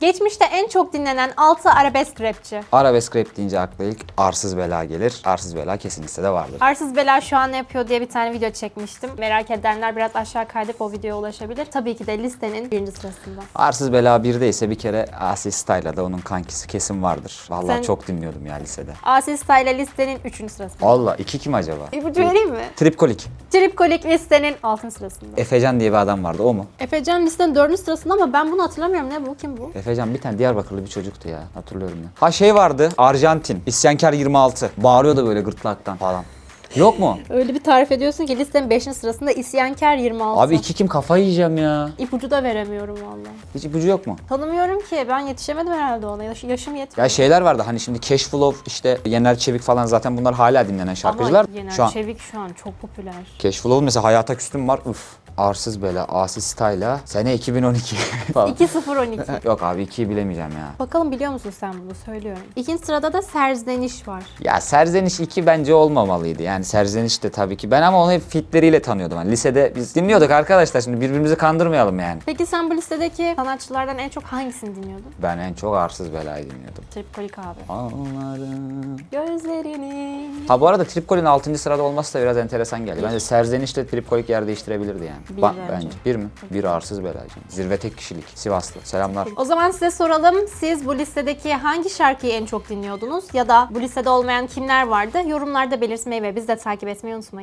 Geçmişte en çok dinlenen 6 arabesk rapçi. Arabesk rap deyince akla ilk arsız bela gelir. Arsız bela kesin listede vardır. Arsız Bela şu an ne yapıyor diye bir tane video çekmiştim. Merak edenler biraz aşağı kaydırıp o videoya ulaşabilir. Tabii ki de listenin birinci sırasında. Arsız bela birdeyse bir kere Asi Style'da onun kankisi kesin vardır. Vallahi Sen- çok dinliyordum ya lisede. Asi Style listenin 3. sırasında. Allah iki kim acaba? İpucu vereyim mi? Tripkolik. Tripkolik listenin 6. sırasında. Efecan diye bir adam vardı o mu? Efecan listenin 4. sırasında ama ben bunu hatırlamıyorum. Ne bu? Kim bu? Efecan bir tane Diyarbakırlı bir çocuktu ya hatırlıyorum ya. Ha şey vardı Arjantin İsyankar 26 bağırıyordu böyle gırtlaktan falan. Yok mu? Öyle bir tarif ediyorsun ki listenin 5. sırasında İsyankar 26. Abi iki kim kafayı yiyeceğim ya. İpucu da veremiyorum valla. Hiç ipucu yok mu? Tanımıyorum ki. Ben yetişemedim herhalde ona. Yaş- yaşım yetmiyor. Ya şeyler vardı hani şimdi Cashflow işte Yener Çevik falan zaten bunlar hala dinlenen şarkıcılar. Ama Yener Şu an Çevik şu an çok popüler. Cashflow mesela Hayata Küstüm var. Uf. Arsız Bela, Asi Style'a sene 2012 falan. 2-0-12. Yok abi 2'yi bilemeyeceğim ya. Bakalım biliyor musun sen bunu söylüyorum. İkinci sırada da Serzeniş var. Ya Serzeniş 2 bence olmamalıydı. Yani Serzeniş de tabii ki. Ben ama onu hep fitleriyle tanıyordum. Hani lisede biz dinliyorduk arkadaşlar. Şimdi birbirimizi kandırmayalım yani. Peki sen bu listedeki sanatçılardan en çok hangisini dinliyordun? Ben en çok Arsız Bela'yı dinliyordum. Tripkolik abi. Ağlarım. Gözlerini. Ha bu arada Tripkolik'in 6. sırada olması da biraz enteresan geldi. Bence Serzeniş de Tripkolik yer değiştirebilirdi yani. Bir Ba- bence. Bir mi? Bir Arsız Bela'cı. Zirve tek kişilik. Sivaslı. Selamlar. O zaman size soralım. Siz bu listedeki hangi şarkıyı en çok dinliyordunuz? Ya da bu listede olmayan kimler vardı? Yorumlarda belirtmeyi ve bizi de takip etmeyi unutmayın.